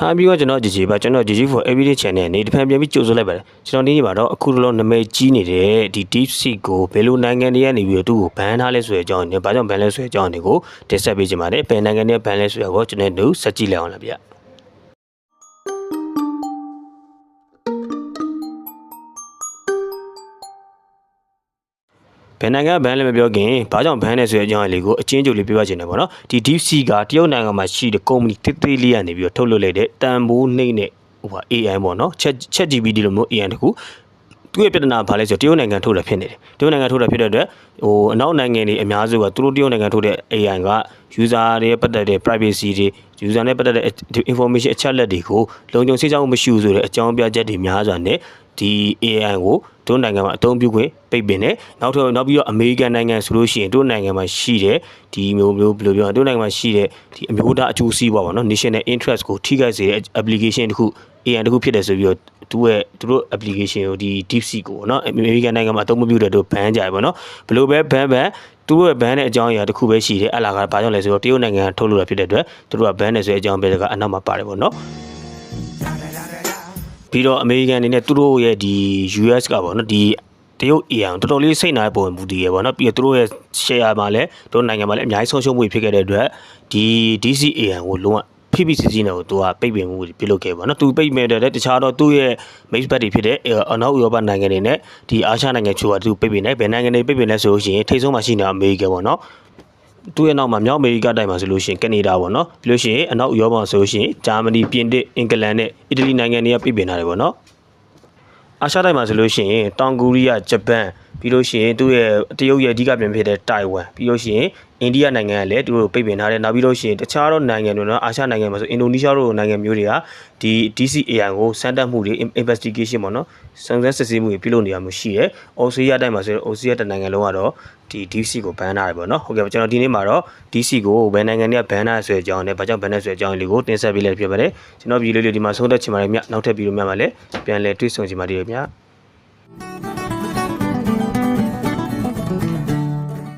ဟာပြီးတော့ကျွန်တော်ဂျီဂျီပါကျွန်တော် GG for everyday channel နေတစ်ဖန်ပြန်ပြီးကြိုဆိုလိုက်ပါတယ်ကျွန်တော်ဒီနေ့မှာတော့အခုလောနာမည်ကြီးနေတဲ့ဒီ deep sea ကိုဘယ်လိုနိုင်ငံတွေကနေပြီးတော့သူ့ကိုဘန်ထားလဲဆိုတဲ့အကြောင်းနဲ့ဘာကြောင့်ဘန်လဲဆိုတဲ့အကြောင်းတွေကိုတင်ဆက်ပေးချင်ပါတယ်ဘယ်နိုင်ငံတွေဘန်လဲဆိုတော့ကျွန်တော်တို့စက်ကြည့်လိုက်အောင်လားဗျ ဘယ်နိုင်ငံဘန်လဲမပြောခင်ဘာကြောင့်ဘန်လဲဆိုတဲ့အကြောင်းအလေးကိုအချင်းကျုပ်လေးပြပြချင်တယ်ပေါ့နော်ဒီ deep sea ကတရုတ်နိုင်ငံမှာရှိတဲ့ company တစ်သေးလေးကနေပြီးတော့ထုတ်လုပ်လိုက်တဲ့တန်ဖိုးနှိမ့်တဲ့ဟိုဟာ AI ပေါ့နော် chat chat GPT လိုမျိုး AI တခုသူ့ရဲ့ပြဿနာဘာလဲဆိုတော့တရုတ်နိုင်ငံထုတ်တာဖြစ်နေတယ်တရုတ်နိုင်ငံထုတ်တာဖြစ်တဲ့အတွက်ဟိုအနောက်နိုင်ငံတွေအများစုကသူတို့တရုတ်နိုင်ငံထုတ်တဲ့ AI က user တွေရဲ့ပတ်သက်တဲ့ privacy တွေ user နဲ့ပတ်သက်တဲ့ information အချက်လက်တွေကိုလုံခြုံစိတ်ချမှုမရှိဘူးဆိုတဲ့အကြောင်းပြချက်တွေများစွာနဲ့ဒီ AI ကိုတို့နိုင်ငံမှာအသုံးပြုခွင့်ပိတ်ပင်တယ်နောက်ထပ်နောက်ပြီးတော့အမေရိကန်နိုင်ငံဆိုလို့ရှိရင်တို့နိုင်ငံမှာရှိတဲ့ဒီမျိုးမျိုးဘယ်လိုပြောရတို့နိုင်ငံမှာရှိတဲ့ဒီအမျိုးသားအကျိုးစီးပွားပေါ့နော် national interest ကိုထိခိုက်စေတဲ့ application တခု AI တခုဖြစ်တယ်ဆိုပြီးတော့သူ့ရဲ့သူတို့ application ကိုဒီ DeepSeek ကိုပေါ့နော်အမေရိကန်နိုင်ငံမှာအသုံးမပြုတဲ့တို့ ban ကြရပေါ့နော်ဘယ်လိုပဲ ban ban သူတို့ရဲ့ ban တဲ့အကြောင်းအရာတစ်ခုပဲရှိတယ်အဲ့လာကဘာကြောင့်လဲဆိုတော့တရုတ်နိုင်ငံကထုတ်လို့ရဖြစ်တဲ့အတွက်သူတို့က ban တယ်ဆိုတဲ့အကြောင်းပဲကအနောက်မှာပါတယ်ပေါ့နော်ပြီးတော့အမေရိကန်အနေနဲ့သူတို့ရဲ့ဒီ US ကပေါ့နော်ဒီတရုတ် AI ကိုတော်တော်လေးစိတ်နာပုံမူတည်ရပေါ့နော်ပြီးတော့သူတို့ရဲ့ share မှာလည်းတို့နိုင်ငံမှာလည်းအများကြီးဆုံးရှုံးမှုဖြစ်ခဲ့တဲ့အတွက်ဒီ DCAI ကိုလုံးဝ PPCC နဲ့ကိုသူကပိတ်ပင်မှုပြုလုပ်ခဲ့ပါတော့သူပိတ်မဲ့တဲ့တခြားတော့သူ့ရဲ့ main bet တွေဖြစ်တဲ့အနောက်ဥရောပနိုင်ငံတွေနဲ့ဒီအာရှနိုင်ငံချို့ကသူပိတ်ပင်တယ်ဘယ်နိုင်ငံတွေပိတ်ပင်လဲဆိုလို့ရှိရင်ထိတ်ဆုံးမှာရှိနေအမေရိကန်ပေါ့နော်သူ့ရဲ့နောက်မှာမြောက်အမေရိကတိုက်မှာဆိုလို့ရှိရင်ကနေဒါပေါ့နော်ပြီးလို့ရှိရင်အနောက်ဥရောပမှာဆိုလို့ရှိရင်ဂျာမနီပြင်သစ်အင်္ဂလန်နဲ့အီတလီနိုင်ငံတွေကပြစ်ပင်ထားတယ်ပေါ့နော်အာရှတိုက်မှာဆိုလို့ရှိရင်တောင်ကိုရီးယားဂျပန် ပြီးလို့ရှိရင်သူ့ရဲ့တရုတ်ရဲ့အဓိကပြင်ဖြစ်တဲ့တိုင်ဝမ်ပြီးလို့ရှိရင်အိန္ဒိယနိုင်ငံကလည်းသူတို့ပိတ်ပင်ထားတယ်နောက်ပြီးလို့ရှိရင်တခြားသောနိုင်ငံတွေနော်အာရှနိုင်ငံမှာဆိုအင်ဒိုနီးရှားတို့နိုင်ငံမျိုးတွေကဒီ DCAI ကိုစမ်းသပ်မှုတွေ investigation ပေါ့နော်စုံစမ်းစစ်ဆေးမှုတွေပြုလုပ်နေရမှုရှိတယ်။အော်စတြေးလျတိုင်းမှာဆိုရင်အော်စတြေးလျတနိုင်ငံလုံးကတော့ဒီ DC ကိုဘန်ထားတယ်ပေါ့နော်။ဟုတ်ကဲ့ကျွန်တော်ဒီနေ့မှာတော့ DC ကိုဘယ်နိုင်ငံတွေကဘန်ထားဆွဲအကြောင်းနဲ့ဘာကြောင့်ဘန်ထားဆွဲအကြောင်းလေးကိုတင်ဆက်ပေးလိုက်ဖြစ်ပါတယ်။ကျွန်တော်ဗီဒီယိုလေးဒီမှာဆုံးသက်ချင်ပါတယ်မြနောက်ထပ်ဗီဒီယိုများမှာလည်းပြန်လည်တွေ့ဆုံချင်ပါတယ်မြ။